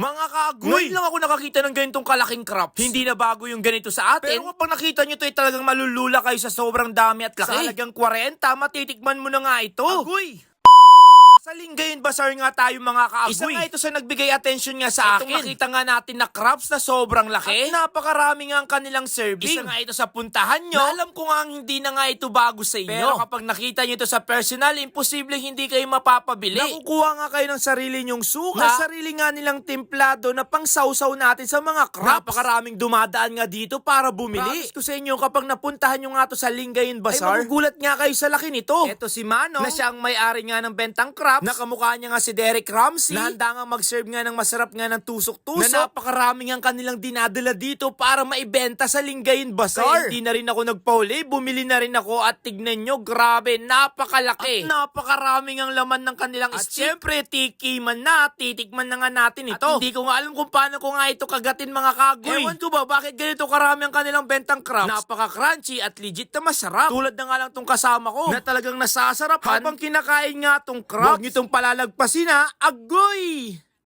Mga! Ngayon lang ako nakakita ng ganitong kalaking crops. Hindi na bago yung ganito sa atin. Pero kapag nakita nyo to, ay talagang malulula kayo sa sobrang dami at laki. Sa halagang 40, matitikman mo na nga ito. Agoy! Sa Lingayen Bazaar nga tayo mga kaagoy. Isa nga ito sa nagbigay attention nga sa akin. Itong nakita nga natin na crops na sobrang laki. At napakarami nga ang kanilang serving. Isa nga ito sa puntahan nyo. Na alam ko nga hindi na nga ito bago sa inyo. Pero kapag nakita nyo ito sa personal, imposible hindi kayo mapapabili. Nakukuha nga kayo ng sarili nyong suka. Na sarili nga nilang templado na pang sausaw natin sa mga crops. Napakaraming dumadaan nga dito para bumili. Promise ko sa inyo kapag napuntahan nyo nga to sa Lingayen Bazaar, ay magugulat nga kayo sa laki nito. Ito si Manong, na siya ang may-ari nga ng bentang crops. Nakamukha niya nga si Derek Ramsey. Na handa nga mag-serve nga ng masarap nga ng tusok-tusok. Na napakarami nga kanilang dinadala dito para maibenta sa Lingayen Bazaar. Kaya hindi na rin ako nagpauli, bumili na rin ako at tignan nyo, grabe, napakalaki. At napakarami ang laman ng kanilang at syempre, tikiman na, titikman na nga natin ito. At hindi ko nga alam kung paano ko nga ito kagatin mga kagoy. Ewan ko ba, bakit ganito karami ang kanilang bentang crabs? Napaka-crunchy at legit na masarap. Tulad na nga lang tong kasama ko, na talagang nasasarapan habang kinakain nga tong crabs. Huwag nyo tong palalagpasin ha, agoy!